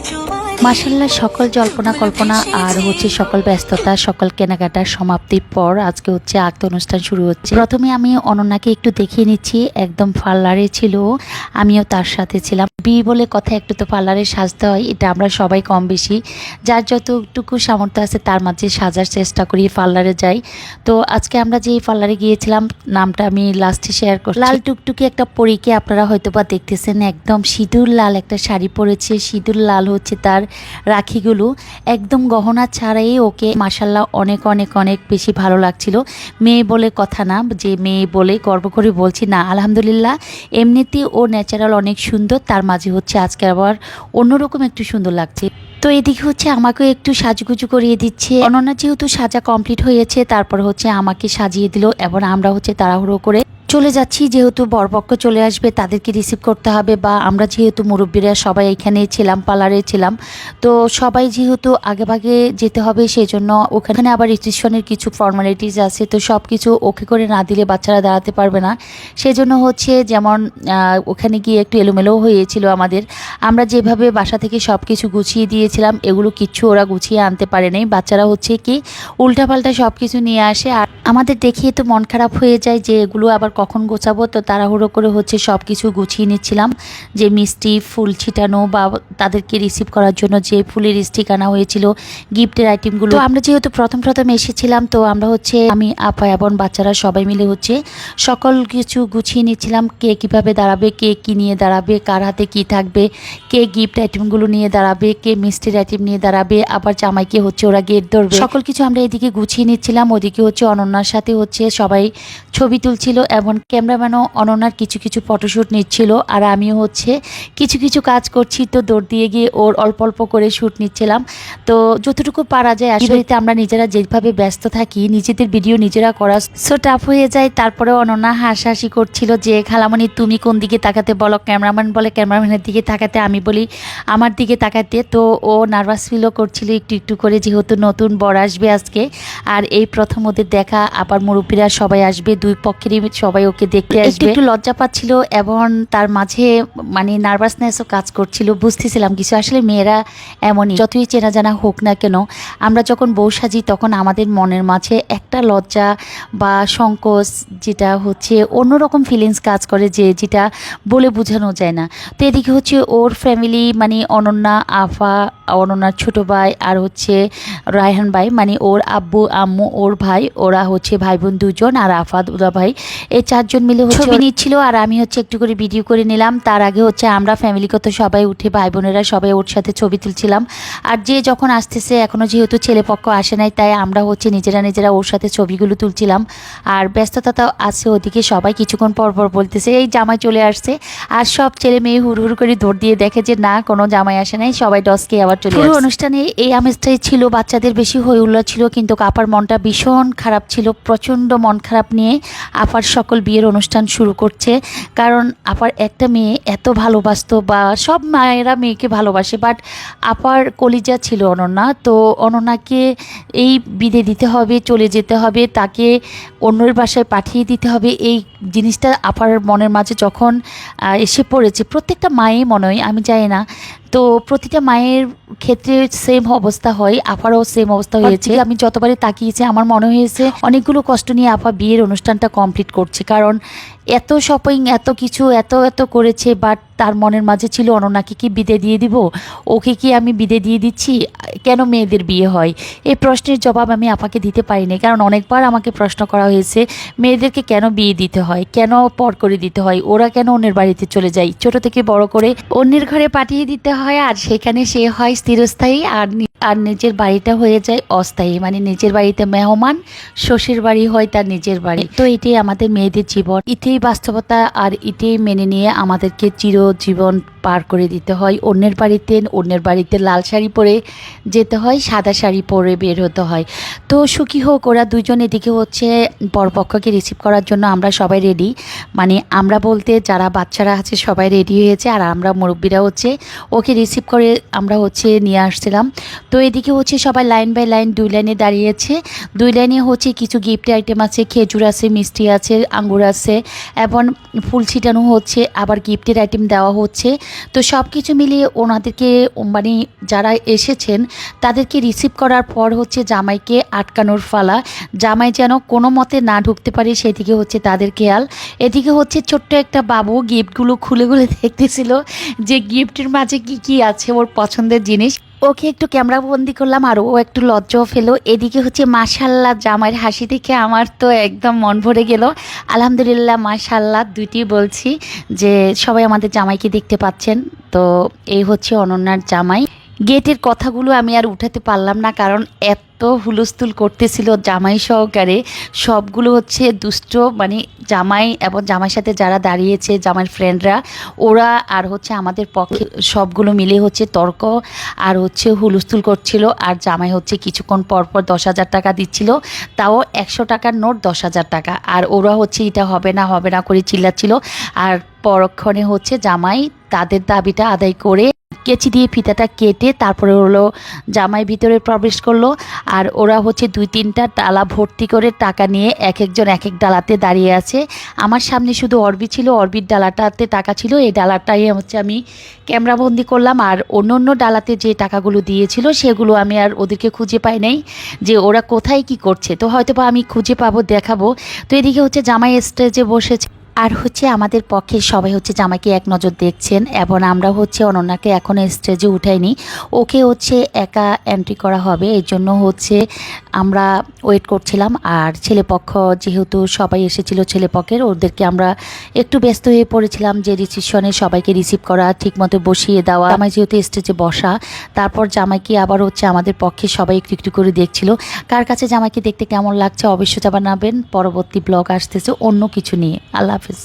就 মাসাল্লাহ সকল জল্পনা কল্পনা আর হচ্ছে সকল ব্যস্ততা, সকল কেনাকাটার সমাপ্তির পর আজকে হচ্ছে আক্ত অনুষ্ঠান শুরু হচ্ছে। প্রথমে আমি অনন্যাকে একটু দেখিয়ে নিচ্ছি, একদম পার্লারে ছিল, আমিও তার সাথে ছিলাম। বিয়ে বলে কথা একটু তো পার্লারে সাজতে হয়, এটা আমরা সবাই কম বেশি। যার যতটুকু সামর্থ্য আছে তার মাঝে সাজার চেষ্টা করি, পার্লারে যাই। তো আজকে আমরা যে পার্লারে গিয়েছিলাম, নামটা আমি লাস্টে শেয়ার করছি। লাল টুকটুকি একটা পরীকে আপনারা হয়তো বা দেখতেছেন, একদম সিঁদুর লাল একটা শাড়ি পরেছে, সিঁদুর লাল হচ্ছে তার রাখিগুলো একদম গহনা ছাড়াই ওকে মাসাল্লাহ অনেক অনেক অনেক বেশি ভালো লাগছিল। মেয়ে বলে কথা না, যে মেয়ে বলে গর্ব করে বলছি, না, আলহামদুলিল্লাহ, এমনিতেই ও ন্যাচারাল অনেক সুন্দর, তার মাঝে হচ্ছে আজকে আবার অন্যরকম একটু সুন্দর লাগছে। তো এদিকে হচ্ছে আমাকেও একটু সাজুগুজু করিয়ে দিচ্ছে। অনন্যা যেহেতু সাজা কমপ্লিট হয়েছে, তারপর হচ্ছে আমাকে সাজিয়ে দিল এবং আমরা হচ্ছে তাড়াহুড়ো করে চলে যাচ্ছি, যেহেতু বরপক্ষ চলে আসবে, তাদেরকে রিসিভ করতে হবে বা আমরা যেহেতু মুরব্বীরা সবাই এখানে ছিলাম, পার্লারে ছিলাম, তো সবাই যেহেতু আগেভাগে যেতে হবে সেই জন্য ওখানে আবার রিসিপশনের কিছু ফর্মালিটিস আছে, তো সব কিছু ওকে করে না দিলে বাচ্চারা দাঁড়াতে পারবে না। সেই জন্য হচ্ছে যেমন ওখানে গিয়ে একটু এলোমেলো হয়েছিল আমাদের, আমরা যেভাবে বাসা থেকে সব কিছু গুছিয়ে দিয়েছিলাম, এগুলো কিচ্ছু ওরা গুছিয়ে আনতে পারে বাচ্চারা হচ্ছে কি, উল্টাপাল্টা সব কিছু নিয়ে আসে আর আমাদের দেখিয়ে তো মন খারাপ হয়ে যায় যে এগুলো আবার কখন গোছাবো। তো তাড়াহুড়ো করে হচ্ছে সব কিছু গুছিয়ে নিচ্ছিলাম। যে মিষ্টি, ফুল ছিটানো বা তাদেরকে রিসিভ করার জন্য যে ফুলের স্টিক আনা হয়েছিল গিফটের আইটেমগুলো আমরা যেহেতু প্রথম প্রথম এসেছিলাম, তো আমরা হচ্ছে, আমি, আপা, এবং বাচ্চারা সবাই মিলে হচ্ছে সকল কিছু গুছিয়ে নিচ্ছিলাম। কে কীভাবে দাঁড়াবে, কে কি নিয়ে দাঁড়াবে, কার হাতে কি থাকবে, কে গিফট আইটেমগুলো নিয়ে দাঁড়াবে, কে মিষ্টির আইটেম নিয়ে দাঁড়াবে, আবার জামাইকে হচ্ছে ওরা গেট ধরবে। সকল কিছু আমরা এদিকে গুছিয়ে নিচ্ছিলাম, ওদিকে হচ্ছে অনন্যার সাথে হচ্ছে সবাই ছবি তুলছিল এবং ক্যামেরাম্যানও অনন্যার কিছু কিছু ফটোশ্যুট নিচ্ছিল আর আমিও হচ্ছে কিছু কিছু কাজ করছি তো দৌড় দিয়ে গিয়ে ওর অল্প অল্প করে শ্যুট নিচ্ছিলাম। তো যতটুকু পারা যায় আসলে আমরা নিজেরা যেভাবে ব্যস্ত থাকি নিজেদের ভিডিও নিজেরা করা সো টাফ হয়ে যায়। তারপরে অনন্যা হাসাহাসি করছিল যে খালামণি তুমি কোন দিকে তাকাতে বলো? ক্যামেরাম্যান বলে ক্যামেরাম্যানের দিকে তাকাতে আমি বলি আমার দিকে তাকাতে। তো ও নার্ভাস ফিলও করছিল একটু একটু করে যেহেতু নতুন বর আসবে আজকে। আর এই প্রথম ওদের দেখা আবার মুরব্বীরা সবাই আসবে দুই পক্ষেরই সবাই ওকে দেখতে আসবে। একটু লজ্জা পাচ্ছিল এবং তার মাঝে মানে নার্ভাসনেসও কাজ করছিল বুঝতেছিলাম কিছু। আসলে মেয়েরা এমনই যতই চেনা জানা হোক না কেন আমরা যখন বউ সাজি তখন আমাদের মনের মাঝে একটা লজ্জা বা সংকোচ যেটা হচ্ছে অন্যরকম ফিলিংস কাজ করে যে যেটা বলে বোঝানো যায় না। তো এদিকে হচ্ছে ওর ফ্যামিলি মানে অনন্যা আফা অনন্যার ছোট ভাই আর হচ্ছে রায়হান ভাই মানে ওর আব্বু আম্মু ওর ভাই ওরা হচ্ছে ভাই বোন দুজন আর আফা দুদা ভাই। এই চারজন মিলে ছবি নিচ্ছিল আর আমি হচ্ছে একটু করে ভিডিও করে নিলাম। তার আগে হচ্ছে আমরা ফ্যামিলিগত সবাই উঠে ভাই বোনেরা সবাই ওর সাথে ছবি তুলছিলাম। আর যে যখন আসতেছে এখনও যেহেতু ছেলেপক্ষ আসে নাই তাই আমরা হচ্ছে নিজেরা নিজেরা ওর সাথে ছবিগুলো তুলছিলাম। আর ব্যস্ততা তো আছে ওদিকে সবাই কিছুক্ষণ পর পর বলতেছে এই জামাই চলে আসছে। আর সব ছেলে মেয়ে হুড় হুড় করে দৌড় দিয়ে দেখে যে না কোনো জামাই আসে নাই সবাই ডসকে আবার চলে পুরো অনুষ্ঠানে এই আমেজটাই ছিল বাচ্চাদের বেশি হই উল্লাস ছিল কিন্তু আপার মনটা ভীষণ খারাপ ছিল। প্রচণ্ড মন খারাপ নিয়ে আপার সকল বিয়ের অনুষ্ঠান শুরু করছে। কারণ আপার একটা মেয়ে এত ভালোবাসত বা সব মায়েরা মেয়েকে ভালোবাসে বাট আপার কলিজা ছিল অনন্যা। তো অনন্যাকে এই বিদে দিতে হবে, চলে যেতে হবে, তাকে অন্যের বাসায় পাঠিয়ে দিতে হবে। এই জিনিসটা আপার মনের মাঝে যখন এসে পড়েছে প্রত্যেকটা মায়ের মনে হয় আমি জানি না। তো প্রতিটা মায়ের ক্ষেত্রে সেম অবস্থা হয় আপারও সেম অবস্থা হয়েছে। আমি যতবারই তাকিয়েছি আমার মনে হয়েছে অনেকগুলো কষ্ট নিয়ে আপা বিয়ের অনুষ্ঠানটা কমপ্লিট করছে। কারণ এত শপিং এত কিছু এত এত করেছে বাট তার মনের মাঝে ছিল, অননাকে কি বিদে দিয়ে দিব? ওকে কি আমি বিদে দিয়ে দিচ্ছি? কেন মেয়েদের বিয়ে হয়? এই প্রশ্নের জবাব আমি আপাকে দিতে পারিনি, কারণ অনেকবার আমাকে প্রশ্ন করা হয়েছে, মেয়েদেরকে কেন বিয়ে দিতে হয়? কেন পর করে দিতে হয়? ওরা কেন অন্যের বাড়িতে চলে যায়? ছোট থেকে বড় করে অন্যের ঘরে পাঠিয়ে দিতে হয়, আর সেখানে সে হয় স্থিরস্থায়ী আর আর নিজের বাড়িটা হয়ে যায় অস্থায়ী মানে নিজের বাড়িতে মেহমান, শ্বশুর বাড়ি হয় তার নিজের বাড়ি। তো এটি আমাদের মেয়েদের জীবন। ইতি বাস্তবতা আর ইতি মেনে নিয়ে আমাদেরকে চিরজীবন পার করে দিতে হয়। অন্যের বাড়িতে অন্যের বাড়িতে লাল শাড়ি পরে যেতে হয়, সাদা শাড়ি পরে বের হতে হয়। তো সুখী হোক, ওরা দুজন এদিকে হচ্ছে বরপক্ষকে রিসিভ করার জন্য আমরা সবাই রেডি মানে আমরা বলতে যারা বাচ্চারা আছে সবাই রেডি হয়েছে আর আমরা মুরব্বীরা হচ্ছে ওকে রিসিভ করে আমরা হচ্ছে নিয়ে আসছিলাম। তো এদিকে হচ্ছে সবাই লাইন বাই লাইন দুই লাইনে দাঁড়িয়েছে। দুই লাইনে হচ্ছে কিছু গিফট আইটেম আছে, খেজুর আছে, মিষ্টি আছে, আঙ্গুর আছে এবং ফুল ছিটানো হচ্ছে। আবার গিফটের আইটেম দেওয়া হচ্ছে। তো সব কিছু মিলিয়ে ওনাদেরকে মানে যারা এসেছেন, তাদেরকে রিসিভ করার পর হচ্ছে জামাইকে আটকানোর ফালা। জামাই যেন কোনো মতে না ঢুকতে পারে, সেদিকে হচ্ছে তাদের খেয়াল। এদিকে হচ্ছে ছোট্ট একটা বাবু গিফটগুলো খুলে খুলে দেখতেছিল যে গিফটের মাঝে কি কি আছে ওর পছন্দের জিনিস। ওকে একটু ক্যামেরা বন্দি করলাম আর ও একটু লজ্জাও ফেলো এদিকে হচ্ছে মাশাল্লাহ জামাইয়ের হাসি দেখে আমার তো একদম মন ভরে গেল। আলহামদুলিল্লাহ মাশাল্লাহ দুইটি বলছি যে সবাই আমাদের জামাইকে দেখতে পাচ্ছেন। তো এই হচ্ছে অনন্যার জামাই। গেটের কথাগুলো আমি আর উঠাতে পারলাম না কারণ এত হুলস্থুল করতেছিল জামাই সহকারে। সবগুলো হচ্ছে দুষ্ট মানে জামাই এবং জামাইয়ের সাথে যারা দাঁড়িয়েছে, জামাইয়ের ফ্রেন্ডরা ওরা আর হচ্ছে আমাদের পক্ষে সবগুলো মিলে হচ্ছে তর্ক আর হচ্ছে হুলস্থুল করছিল। আর জামাই হচ্ছে কিছুক্ষণ পর পর দশ হাজার টাকা দিচ্ছিল। তাও একশো টাকার নোট দশ হাজার টাকা। আর ওরা হচ্ছে এটা হবে না হবে না করে চিল্লাচ্ছিল। আর পরক্ষণে হচ্ছে জামাই তাদের দাবিটা আদায় করে কেচি দিয়ে ফিতাটা কেটে তারপরে হলো জামাই ভিতরে প্রবেশ করল। আর ওরা হচ্ছে দুই তিনটা ডালা ভর্তি করে টাকা নিয়ে এক একজন এক এক ডালাতে দাঁড়িয়ে আছে। আমার সামনে শুধু অরবি ছিল, অরবির ডালাটাতে টাকা ছিল। এই ডালাটাই হচ্ছে আমি ক্যামেরাবন্দি করলাম। আর অন্য অন্য ডালাতে যে টাকাগুলো দিয়েছিল, সেগুলো আমি আর ওদেরকে খুঁজে পাই নাই যে ওরা কোথায় কি করছে। তো হয়তো বা আমি খুঁজে পাবো, দেখাবো। তো এদিকে হচ্ছে জামাই স্টেজে বসেছে। আর হচ্ছে আমাদের পক্ষে সবাই হচ্ছে জামাইকে এক নজর দেখছেন এবং আমরা হচ্ছে অনন্যাকে এখনও স্টেজে উঠাইনি। ওকে হচ্ছে একা এন্ট্রি করা হবে, এর জন্য হচ্ছে আমরা ওয়েট করছিলাম। আর ছেলেপক্ষ যেহেতু সবাই এসেছিল ছেলেপক্ষের ওদেরকে আমরা একটু ব্যস্ত হয়ে পড়েছিলাম যে রিসিপশনে সবাইকে রিসিভ করা, ঠিকমতো বসিয়ে দেওয়া। জামাই যেহেতু স্টেজে বসা, তারপর জামাইকে আবার হচ্ছে আমাদের পক্ষে সবাই একটু একটু করে দেখছিল। কার কাছে জামাইকে দেখতে কেমন লাগছে অবশ্যই জানাবেন। পরবর্তী ব্লগ আসতেছে অন্য কিছু নিয়ে। আল্লাহ হাফিজ